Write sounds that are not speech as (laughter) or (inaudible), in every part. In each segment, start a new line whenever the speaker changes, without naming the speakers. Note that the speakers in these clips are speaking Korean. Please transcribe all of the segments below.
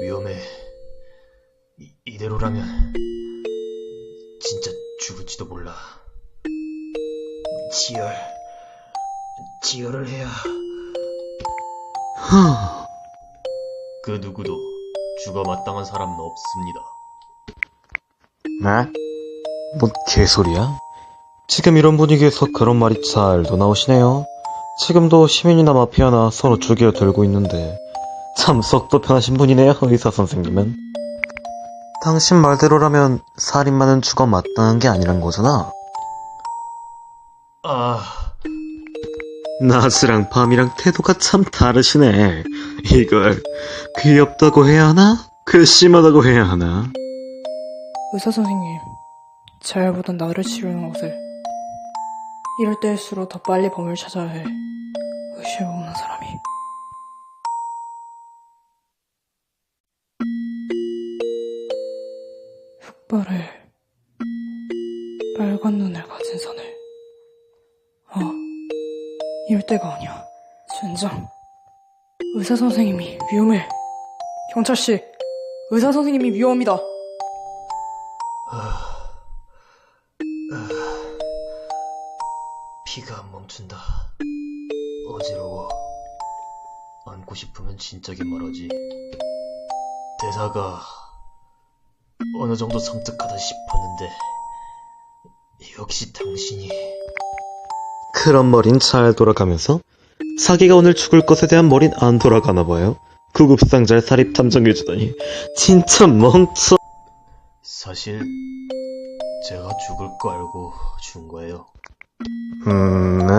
위험해. 이, 이대로라면 진짜 죽을지도 몰라. 지혈, 지혈을 해야.
하,
그 누구도 죽어 마땅한 사람은 없습니다.
네? 뭔 개소리야? 지금 이런 분위기에서 그런 말이 잘도 나오시네요. 지금도 시민이나 마피아나 서로 죽여 들고 있는데 참 속도 편하신 분이네요, 의사 선생님은. 당신 말대로라면 살인마는 죽어 마땅한 게 아니란 거잖아.
아,
낮이랑 밤이랑 태도가 참 다르시네. 이걸 귀엽다고 해야 하나? 괘씸하다고 해야 하나?
의사 선생님, 자열보단 나를 치료하는 것을 이럴 때일수록 더 빨리 범을 찾아야 해. 의심 없는 사람이. 흑발에 빨간 눈을 가진 사내. 아, 이럴 때가 아니야. 젠장. 의사 선생님이 위험해. 경찰씨, 의사 선생님이 위험합니다.
피가 안 멈춘다. 어지러워. 안고 싶으면 진작에 말하지. 대사가 어느 정도 섬뜩하다 싶었는데 역시 당신이
그런 머린 잘 돌아가면서 사기가 오늘 죽을 것에 대한 머린 안 돌아가나 봐요. 구급상자를 사립 탐정해주다니 진짜 멍청.
사실 제가 죽을 거 알고 준 거예요.
음, 네?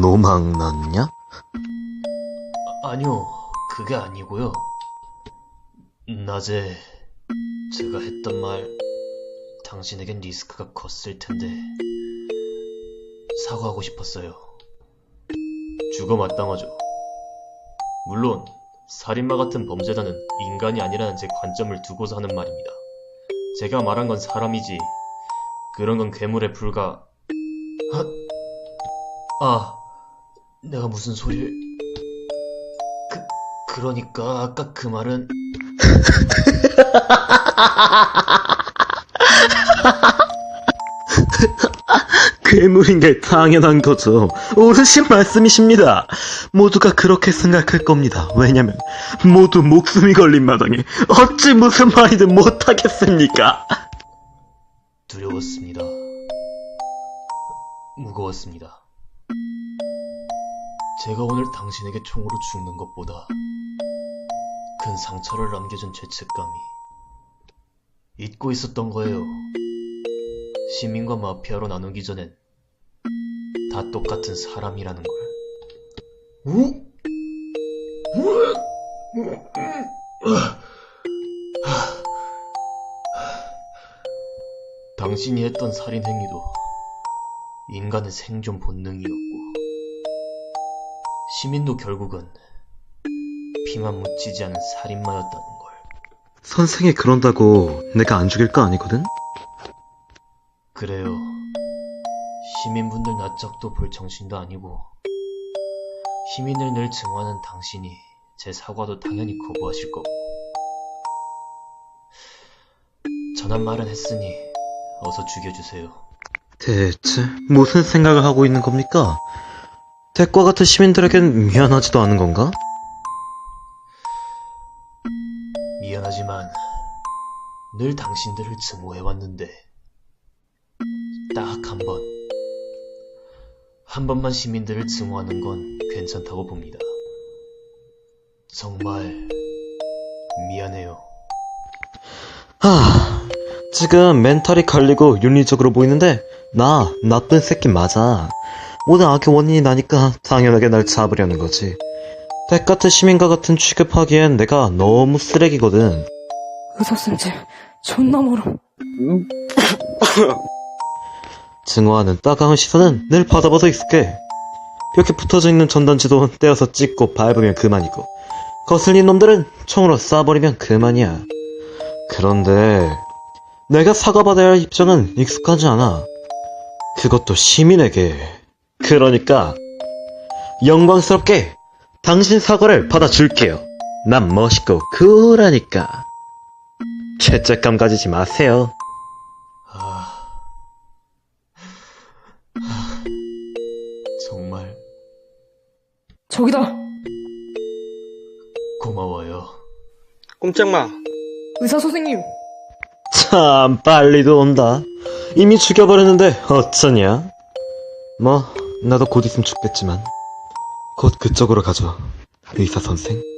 노망 났냐?
아, 아니요, 그게 아니고요. 낮에 제가 했던 말 당신에겐 리스크가 컸을 텐데 사과하고 싶었어요. 죽어 마땅하죠. 물론 살인마 같은 범죄자는 인간이 아니라는 제 관점을 두고서 하는 말입니다. 제가 말한 건 사람이지 그런 건 괴물에 불과 아, 아 내가 무슨 소리를 그 그러니까 아까 그 말은 (laughs) (laughs)
괴물인 게 당연한 거죠. 옳으신 말씀이십니다. 모두가 그렇게 생각할 겁니다. 왜냐면 모두 목숨이 걸린 마당에 어찌 무슨 말이든 못하겠습니까?
두려웠습니다. 무거웠습니다. 제가 오늘 당신에게 총으로 죽는 것보다 큰 상처를 남겨준 죄책감이 잊고 있었던 거예요. 시민과 마피아로 나누기 전엔 다 똑같은 사람이라는 걸. 우? 당신이 했던 살인 행위도 인간의 생존 본능이었고 시민도 결국은 피만 묻히지 않은 살인마였다는 걸.
선생이 그런다고 내가 안 죽일 거 아니거든?
그래요. 시민분들 낯짝도 볼 정신도 아니고 시민을 늘 증오하는 당신이 제 사과도 당연히 거부하실 거고 전한 말은 했으니 어서 죽여주세요.
대체 무슨 생각을 하고 있는 겁니까? 대과 같은 시민들에겐 미안하지도 않은 건가?
미안하지만 늘 당신들을 증오해왔는데 딱 한 번, 한 번만 시민들을 증오하는 건 괜찮다고 봅니다. 정말 미안해요.
하, 지금 멘탈이 갈리고 윤리적으로 보이는데 나 나쁜 새끼 맞아. 모든 악의 원인이 나니까 당연하게 날 잡으려는 거지. 백 같은 시민과 같은 취급하기엔 내가 너무 쓰레기거든.
의사 선생님, 존나 멀어.
증오하는 따가운 시선은 늘 받아봐서 익숙해. 벽에 붙어져 있는 전단지도 떼어서 찍고 밟으면 그만이고, 거슬린 놈들은 총으로 쏴버리면 그만이야. 그런데, 내가 사과받아야 할 입장은 익숙하지 않아. 그것도 시민에게. 그러니까, 영광스럽게 당신 사과를 받아줄게요. 난 멋있고 쿨하니까. 죄책감 가지지 마세요.
아, 아, 정말
저기다!
고마워요.
꼼짝마.
의사 선생님!
참, 빨리도 온다. 이미 죽여버렸는데, 어쩌냐? 뭐, 나도 곧 있으면 죽겠지만. 곧 그쪽으로 가죠. 의사 선생.